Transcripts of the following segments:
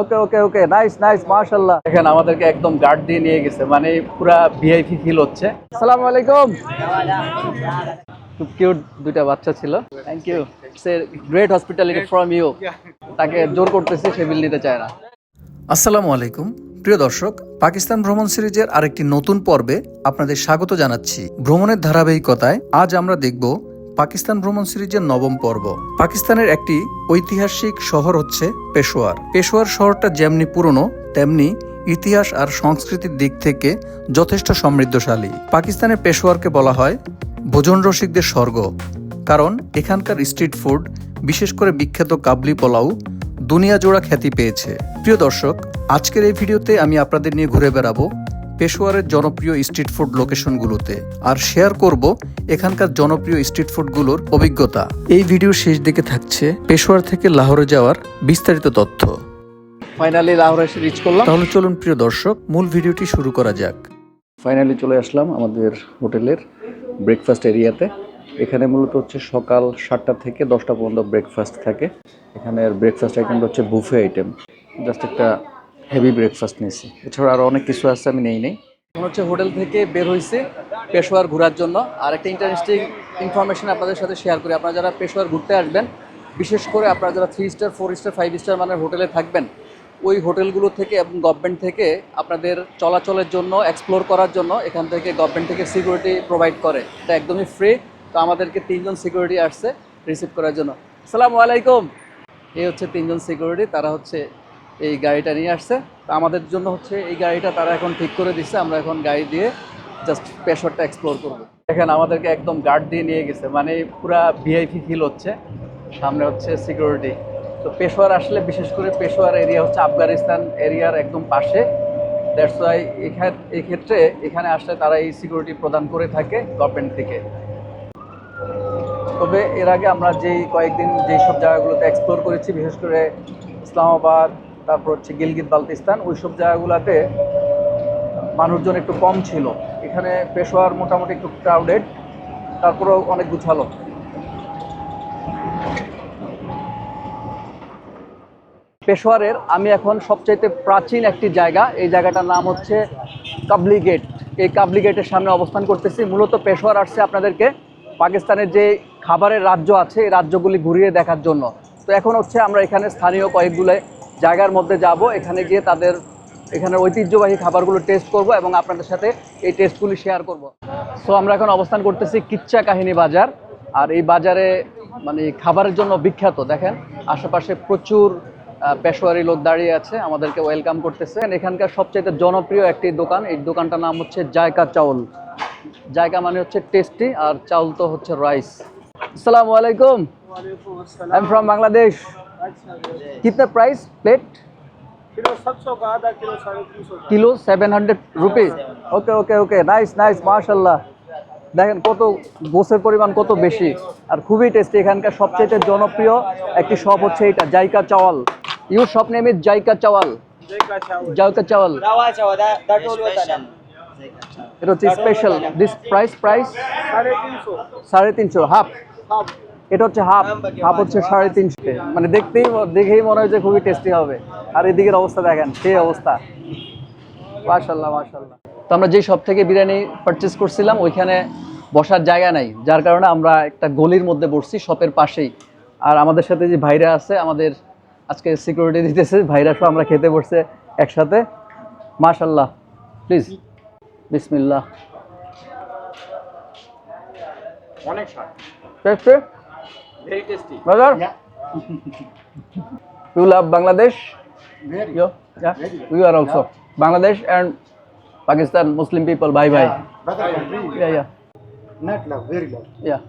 ওকে okay okay nice nice মাশাআল্লাহ। এখানে আমাদেরকে একদম গার্ড দিয়ে নিয়ে গেছে মানে পুরা ভিআইপি ফিল হচ্ছে। আসসালামু আলাইকুম। খুব কিউট দুইটা বাচ্চা ছিল। Thank you great hospitality from you তাকে জোর করতেছে সে বিল নিতে চায় না। আসসালামু আলাইকুম। প্রিয় দর্শক পাকিস্তান ভ্রমণ সিরিজের আরেকটি নতুন পর্বে আপনাদের স্বাগত জানাচ্ছি। ভ্রমণের ধারাবাহিকতায় আজ আমরা দেখব পাকিস্তান ভ্রমণ সিরিজের নবম পর্ব। পাকিস্তানের একটি ঐতিহাসিক শহর হচ্ছে পেশোয়ার। পেশোয়ার শহরটা যেমনি পুরনো, তেমনি ইতিহাস আর সংস্কৃতির দিক থেকে যথেষ্ট সমৃদ্ধশালী। পাকিস্তানের পেশোয়ারকে বলা হয় ভোজন রসিকদের স্বর্গ। কারণ এখানকার স্ট্রিট ফুড, বিশেষ করে বিখ্যাত কাবলি পোলাও দুনিয়া জোড়া খ্যাতি পেয়েছে। প্রিয় দর্শক, আজকের এই ভিডিওতে আমি আপনাদের নিয়ে ঘুরে বেড়াবো পেশোয়ারের জনপ্রিয় স্ট্রিট ফুড লোকেশনগুলোতে। আর শেয়ার করব এখানকার জনপ্রিয় স্ট্রিট ফুডগুলোর অভিজ্ঞতা। এই ভিডিওর শেষ দিকে থাকছে পেশোয়ার থেকে লাহোরে যাওয়ার বিস্তারিত তথ্য। ফাইনালি লাহোরে এসে রিচ করলাম। তাহলে চলুন প্রিয় দর্শক মূল ভিডিওটি শুরু করা যাক। ফাইনালি চলে আসলাম আমাদের হোটেলের ব্রেকফাস্ট এরিয়াতে এখানে মূলত হচ্ছে সকাল সাতটা থেকে দশটা পর্যন্ত ব্রেকফাস্ট থাকে। এখানের ব্রেকফাস্ট আইটেমটা হচ্ছে বুফে আইটেম জাস্ট একটা হেভি ব্রেকফাস্ট নিয়েছি। এছাড়া আরও অনেক কিছু আছে, আমি নেই নেই। এখন হচ্ছে হোটেল থেকে বের হয়েছে পেশোয়ার ঘোরার জন্য। আর একটা ইন্টারেস্টিং ইনফরমেশন আপনাদের সাথে শেয়ার করি। আপনারা যারা পেশোয়ার ঘুরতে আসবেন, বিশেষ করে আপনারা যারা three star four star five star মানের হোটেলে থাকবেন, ওই হোটেলগুলো থেকে এবং গভর্নমেন্ট থেকে আপনাদের চলাচলের জন্য এক্সপ্লোর করার জন্য এখান থেকে গভর্নমেন্ট থেকে সিকিউরিটি প্রোভাইড করে। এটা একদমই ফ্রি তো আমাদেরকে তিনজন সিকিউরিটি আসছে রিসিভ করার জন্য। আসসালামু আলাইকুম। এই হচ্ছে তিনজন সিকিউরিটি তারা হচ্ছে এই গাড়িটা নিয়ে আসছে। তো আমাদের জন্য হচ্ছে এই গাড়িটা তারা এখন ঠিক করে দিচ্ছে আমরা এখন গাড়ি দিয়ে জাস্ট পেশরটা এক্সপ্লোর করব। দেখেন, আমাদেরকে একদম গার্ড দিয়ে নিয়ে গেছে মানে পুরা ভিআইপি ফিল হচ্ছে। সামনে হচ্ছে সিকিউরিটি তো পেশোয়ার আসলে বিশেষ করে পেশোয়ার এরিয়া হচ্ছে আফগানিস্তান এরিয়ার একদম পাশে। দ্যাটস ওয়াই এখানে এই ক্ষেত্রে এখানে আসলে তারা এই সিকিউরিটি প্রদান করে থাকে গভর্নমেন্ট থেকে। তবে এর আগে আমরা যেই কয়েকদিন যেই সব জায়গাগুলোতে এক্সপ্লোর করেছি, বিশেষ করে ইসলামাবাদ তারপর হচ্ছে গিলগিত বালতিস্তান ওই সব জায়গাগুলোতে মানুষজন একটু কম ছিল। এখানে পেশোয়ার মোটামুটি একটু ক্রাউডেড তারপরেও অনেক গুছালো। পেশোয়ারের আমি এখন সবচাইতে প্রাচীন একটি জায়গা, এই জায়গাটার নাম হচ্ছে কাবলি গেট। এই কাবলি গেটের সামনে অবস্থান করতেছি। মূলত পেশোয়ার আসছে আপনাদেরকে পাকিস্তানের যে খাবারের রাজ্য আছে, এই রাজ্যগুলি ঘুরিয়ে দেখার জন্য। তো এখন হচ্ছে আমরা এখানে স্থানীয় কয়েকগুলো জায়গার মধ্যে যাব এখানে গিয়ে তাদের এখানে ঐতিহ্যবাহী খাবারগুলো টেস্ট করব এবং আপনাদের সাথে এই টেস্টগুলি শেয়ার করব। সো আমরা এখন অবস্থান করতেছি কিচ্চা কাহিনী বাজার আর এই বাজারে মানে খাবারের জন্য বিখ্যাত। দেখেন আশেপাশে প্রচুর পেশোয়ারি লোক দাঁড়িয়ে আছে আমাদেরকে ওয়েলকাম করতেছে। এখানকার সবচেয়ে জনপ্রিয় একটি দোকান এই দোকানটার নাম হচ্ছে জায়কা চাউল। জায়গা মানে হচ্ছে টেস্টি আর চাউল তো হচ্ছে রাইস আসসালামু আলাইকুম। আই এম ফ্রম বাংলাদেশ कितना प्राइस प्लेट किलो सात सौ का आधा किलो साढ़े तीन सौ का kilo seven hundred rupees okay okay okay nice nice মাশাল্লাহ দেখেন কত গোসের পরিমাণ কত বেশি আর খুবই টেস্টি এখানকার সবচেয়ে জনপ্রিয় একটি শপ হচ্ছে এটা Zaika Chawal your shop name is Zaika Chawal जय का चावल Zaika Chawal Rawa Jawa, that, that all was done. এটা হচ্ছে স্পেশাল দিস প্রাইস প্রাইস साढ़े तीन सौ সাড়ে তিনশো হাফ हाफ এটা হচ্ছে হাফ হাফ হচ্ছে সাড়ে তিনশো মানে দেখতেই দেখেই মনে হয় যে খুবই টেস্টি হবে। আর এদিকের অবস্থা দেখেন সেই অবস্থা। মাশাল্লাহ মাশাল্লাহ তো আমরা যে সব থেকে বিরিয়ানি পারচেস করছিলাম ওইখানে বসার জায়গা নাই। যার কারণে আমরা একটা গলির মধ্যে বসছি শপের পাশেই। আর আমাদের সাথে যে ভাইরা আছে আমাদের আজকে সিকিউরিটি দিতেছে ভাইরা সব আমরা খেতে বসছে একসাথে। মাশাল্লাহ প্লিজ বিসমিল্লাহ। অনেক very tasty Brother? you love Bangladesh? Very You? Yeah? We are also. Bangladesh and Pakistan Muslim people. Bye bye. brother country Yeah, yeah. not love very love Yeah.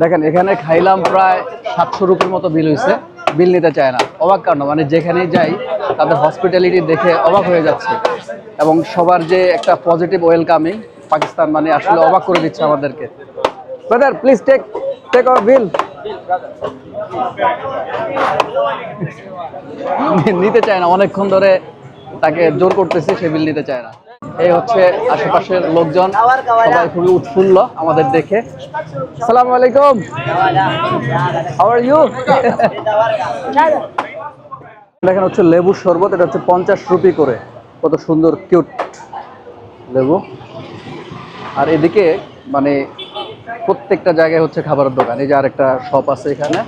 দেখেন এখানে খাইলাম প্রায় সাতশো রুপির মতো বিল হয়েছে বিল নিতে চায় না অবাক কারণ মানে যেখানেই যাই তাদের হসপিটালিটি দেখে অবাক হয়ে যাচ্ছে এবং সবার যে একটা পজিটিভ ওয়েলকামিং পাকিস্তান মানে আসলে অবাক করে দিচ্ছে আমাদেরকে brother please take take our bill নিতে চায় না, অনেকক্ষণ ধরে তাকে জোর করতেছে, সে বিল নিতে চায় না। এই হচ্ছে আশেপাশের লোকজন, সবাই খুবই উৎফুল্ল আমাদের দেখে। সালাম আলাইকুম। হাউ ইউ দেখেন হচ্ছে লেবুর শরবত, এটা হচ্ছে পঞ্চাশ রুপি করে। কত সুন্দর, কিউট লেবু। আর এদিকে মানে প্রত্যেকটা জায়গায় হচ্ছে খাবারের দোকান। এই যে আরেকটা শপ আছে এখানে।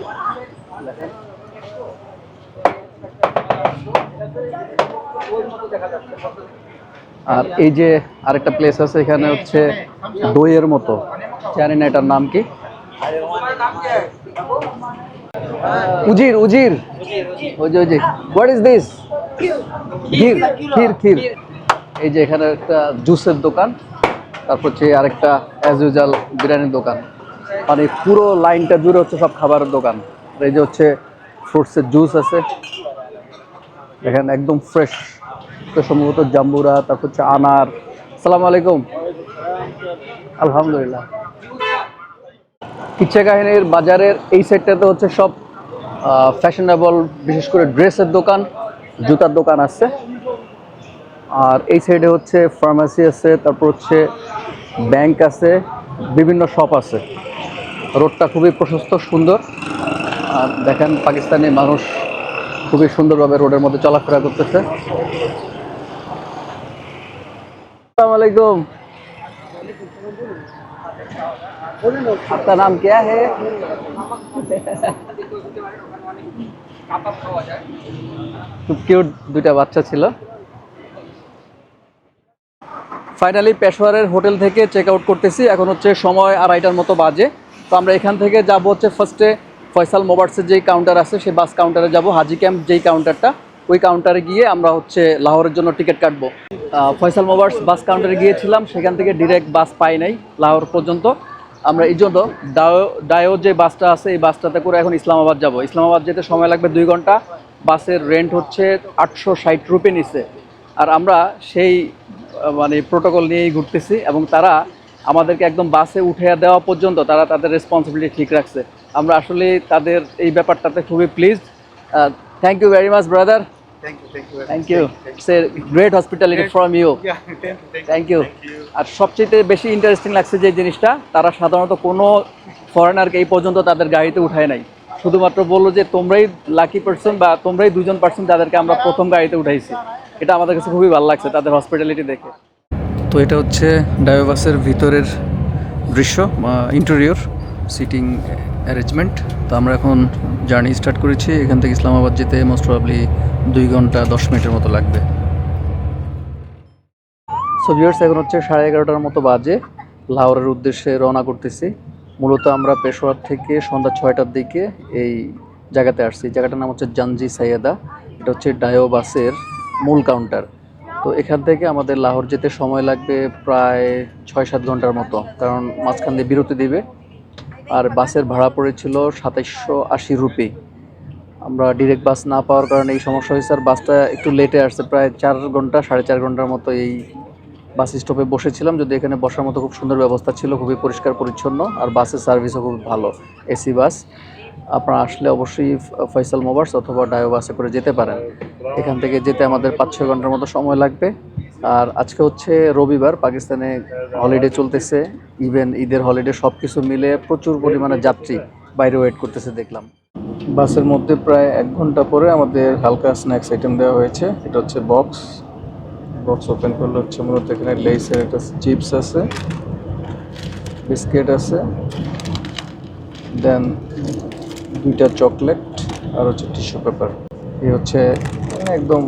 আর এই যে আরেকটা প্লেস আছে এখানে হচ্ছে দইয়ের মতো। জানি না এটার নাম কি। উজির উজির। ওই যে ওই যে what is this kheer kheer kheer এই যে এখানে একটা জুসের দোকান। তারপর হচ্ছে আরেকটা অ্যাজ ইউজাল বিরিয়ানির দোকান। মানে পুরো লাইনটা জুড়ে হচ্ছে সব খাবারের দোকান। এই যে হচ্ছে ফ্রুটসের জুস আছে। এখানে একদম ফ্রেশ সম্ভবত জাম্বুরা, তারপর হচ্ছে আনার। সালাম আলাইকুম। আলহামদুলিল্লাহ। কিচ্ছা কাহিনীর বাজারের এই সাইডটাতে হচ্ছে সব ফ্যাশনেবল বিশেষ করে ড্রেসের দোকান, জুতার দোকান আছে। আর এই সাইডে হচ্ছে ফার্মাসি আছে, তারপর হচ্ছে ব্যাংক আছে, বিভিন্ন শপ আছে। রোডটা খুবই প্রশস্ত, সুন্দর। আর দেখেন, পাকিস্তানি মানুষ খুবই সুন্দরভাবে রোডের মধ্যে চলাফেরা করতেছে। আসসালামু আলাইকুম। আপনার নাম হে দুইটা বাচ্চা ছিল। ফাইনালি পেশোয়ারের হোটেল থেকে চেক আউট করতেছি। এখন হচ্ছে সময় আড়াইটার মতো বাজে। তো আমরা এখান থেকে যাব হচ্ছে ফার্স্টে ফয়সাল মোবার্সের যেই কাউন্টার আছে, সেই বাস কাউন্টারে যাব। হাজি ক্যাম্প যেই কাউন্টারটা ওই কাউন্টারে গিয়ে আমরা হচ্ছে লাহোরের জন্য টিকিট কাটবো। ফয়সাল মোবার্স বাস কাউন্টারে গিয়েছিলাম, সেখান থেকে ডিরেক্ট বাস পাই নাই লাহোর পর্যন্ত। আমরা এই জন্য ডায়ো ডায়ো যে বাসটা আছে, এই বাসটাতে করে এখন ইসলামাবাদ যাব। ইসলামাবাদ যেতে সময় লাগবে দুই ঘণ্টা। বাসের রেন্ট হচ্ছে আটশো ষাট রুপি নিচে। আর আমরা সেই মানে প্রোটোকল নিয়েই ঘুরতেছি এবং তারা আমাদেরকে একদম বাসে উঠে দেওয়া পর্যন্ত তারা তাদের রেসপন্সিবিলিটি ঠিক রাখছে। আমরা আসলে তাদের এই ব্যাপারটাতে খুবই pleased thank you very much brother thank you it's a great hospitality from you. Thank you আর সবচেয়ে বেশি ইন্টারেস্টিং লাগছে যে জিনিসটা তারা সাধারণত কোনো ফরেনারকে এই পর্যন্ত তাদের গাড়িতে উঠায় নাই। শুধুমাত্র বলল যে তোমরাই লাকি পার্সন বা তোমরাই দুজন পার্সন যাদেরকে আমরা প্রথম গাড়িতে উঠাইছি। এটা আমাদের কাছে খুবই ভালো লাগছে তাদের হসপিটালিটি দেখে। তো এটা হচ্ছে ডায়োবাসের ভিতরের দৃশ্য ইন্টেরিয়র সিটিং অ্যারেঞ্জমেন্ট তো আমরা এখন জার্নি স্টার্ট করেছি এখান থেকে ইসলামাবাদ যেতে মোস্ট প্রবলি দুই ঘণ্টা দশ মিনিটের মতো লাগবে। সো ভিউয়ার্স এখন হচ্ছে সাড়ে এগারোটার মতো বাজে। লাহোরের উদ্দেশ্যে রওনা করতেছি। মূলত আমরা পেশোয়ার থেকে সন্ধ্যা ছয়টার দিকে এই জায়গাতে আসছি। জায়গাটার নাম হচ্ছে জানজি সাইয়েদা। এটা হচ্ছে ডায়ো বাসের মূল কাউন্টার। তো এখান থেকে আমাদের লাহোর যেতে সময় লাগবে প্রায় ছয় সাত ঘণ্টার মতো। কারণ মাঝখান দিয়ে বিরতি দিবে। আর বাসের ভাড়া পড়েছিল সাতাইশশো আশি রুপি। আমরা ডিরেক্ট বাস না পাওয়ার কারণে এই সমস্যা হয়েছে। আর বাসটা একটু লেটে আসছে। প্রায় চার ঘণ্টা, সাড়ে চার ঘণ্টার মতো এই বাস স্টপে বসেছিলাম, যদি এখানে বসার মতো খুব সুন্দর ব্যবস্থা ছিল, খুবই পরিষ্কার পরিচ্ছন্ন, আর বাসের সার্ভিসও খুব ভালো, এসি বাস। আপনারা আসলে অবশ্যই ফয়সাল মোবার্স অথবা ডায়ো বাসে করে যেতে পারেন। এখান থেকে যেতে আমাদের পাঁচ ছয় ঘণ্টার মতো সময় লাগবে। আর আজকে হচ্ছে রবিবার, পাকিস্তানে হলিডে চলতেছে ইভেন ঈদের হলিডে সব কিছু মিলে প্রচুর পরিমাণে যাত্রী বাইরে ওয়েট করতেছে, দেখলাম। বাসের মধ্যে প্রায় এক ঘণ্টা পরে আমাদের হালকা স্ন্যাক্স আইটেম দেওয়া হয়েছে, এটা হচ্ছে বক্স বক্স ওপেন করলে হচ্ছে মূলত এখানে লেসের একটা চিপস আছে বিস্কিট আছে দেন দুইটা চকলেট আর হচ্ছে টিস্যু পেপার এই হচ্ছে একদম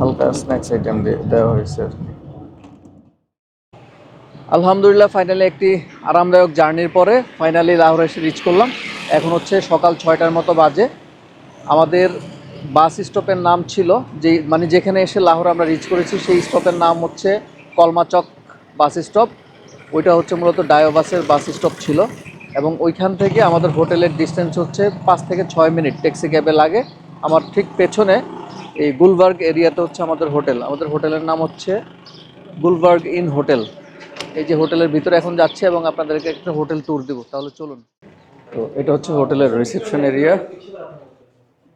হালকা স্ন্যাক্স আইটেম দেওয়া হয়েছে আর কি। আলহামদুলিল্লাহ ফাইনালি একটি আরামদায়ক জার্নির পরে ফাইনালি লাহোর এসে রিচ করলাম। এখন হচ্ছে সকাল ছয়টার মতো বাজে। আমাদের বাস স্টপের নাম ছিল যে মানে যেখানে এসে লাহোর আমরা রিচ করেছি, সেই স্টপের নাম হচ্ছে কলমাচক বাস স্টপ। ওইটা হচ্ছে মূলত ডায়ো বাসের বাস স্টপ ছিল এবং ওইখান থেকে আমাদের হোটেলের ডিস্টেন্স হচ্ছে পাঁচ থেকে ছয় মিনিট ট্যাক্সি ক্যাবে লাগে। আমার ঠিক পেছনে এই গুলবার্গ এরিয়াতে হচ্ছে আমাদের হোটেল। আমাদের হোটেলের নাম হচ্ছে গুলবার্গ ইন হোটেল। এই যে হোটেলের ভিতরে এখন যাচ্ছে এবং আপনাদেরকে একটা হোটেল ট্যুর দেবো। তাহলে চলুন। তো এটা হচ্ছে হোটেলের রিসেপশন এরিয়া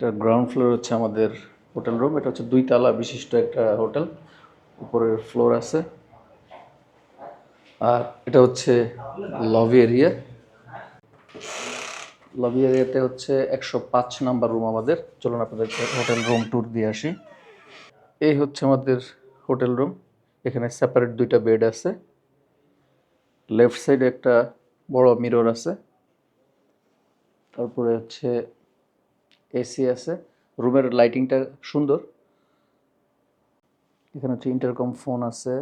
এটা গ্রাউন্ড ফ্লোর হচ্ছে আমাদের হোটেল রুম এটা হচ্ছে দুই তালা বিশিষ্ট একটা হোটেল উপরের ফ্লোর আছে। আর এটা হচ্ছে লবি এরিয়া লবি এরিয়াতে হচ্ছে একশো পাঁচ নাম্বার রুম আমাদের। চলুন আপনাদের হোটেল রুম ট্যুর দিয়ে আসি। এই হচ্ছে আমাদের হোটেল রুম এখানে সেপারেট দুইটা বেড আছে। লেফট সাইডে একটা বড় মিরর আছে। তারপরে হচ্ছে এসি আছে। রুমের লাইটিংটা সুন্দর। এখানে হচ্ছে ইন্টারকম ফোন আছে,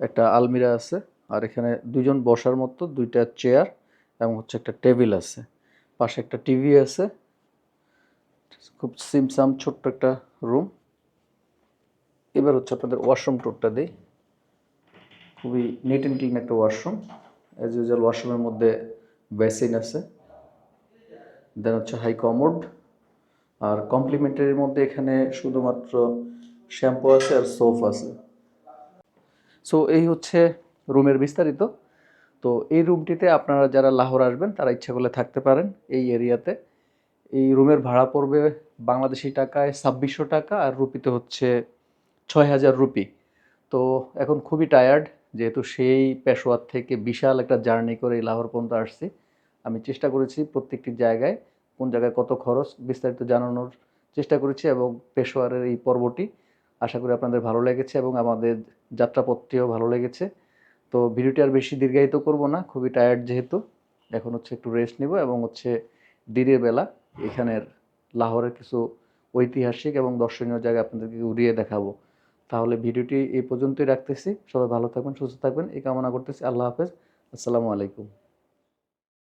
একটা আলমিরা আছে, আর এখানে দুজন বসার মতো দুইটা চেয়ার এবং হচ্ছে একটা টেবিল আছে। পাশে একটা টিভি আছে। খুব সিমসাম ছোট্ট একটা রুম। এবার হচ্ছে আপনাদের ওয়াশরুম টুরটা দিই। খুবই নিট অ্যান্ড ক্লিন একটা ওয়াশরুম। অ্যাজ ইউজুয়াল ওয়াশরুমের মধ্যে বেসিন আছে। দেন হচ্ছে হাই কমোড আর কমপ্লিমেন্টারির মধ্যে এখানে শুধুমাত্র শ্যাম্পু আছে আর সোপ আছে। সো এই হচ্ছে রুমের বিস্তারিত। তো এই রুমটিতে আপনারা যারা লাহোর আসবেন, তারা ইচ্ছা করলে থাকতে পারেন এই এরিয়াতে। এই রুমের ভাড়া পড়বে বাংলাদেশি টাকায় ছাব্বিশশো টাকা আর রুপিতে হচ্ছে ছয় হাজার রুপি। তো এখন খুবই টায়ার্ড যেহেতু সেই পেশোয়ার থেকে বিশাল একটা জার্নি করে এই লাহোর পর্যন্ত আসছি। আমি চেষ্টা করেছি প্রত্যেকটি জায়গায় কোন জায়গায় কত খরচ বিস্তারিত জানানোর চেষ্টা করেছি এবং পেশোয়ারের এই পর্বটি আশা করি আপনাদের ভালো লেগেছে এবং আমাদের যাত্রাপথটিও ভালো লেগেছে। তো ভিডিওটি আর বেশি দীর্ঘায়িত করব না, খুবই টায়ার্ড যেহেতু। এখন হচ্ছে একটু রেস্ট নিব এবং হচ্ছে দিনের বেলা এখানের লাহোরের কিছু ঐতিহাসিক এবং দর্শনীয় জায়গা আপনাদেরকে ঘুরিয়ে দেখাবো। তাহলে ভিডিওটি এই পর্যন্তই রাখতেছি। সবাই ভালো থাকবেন সুস্থ থাকবেন এই কামনা করতেছি। আল্লাহ হাফেজ। আসসালামু আলাইকুম।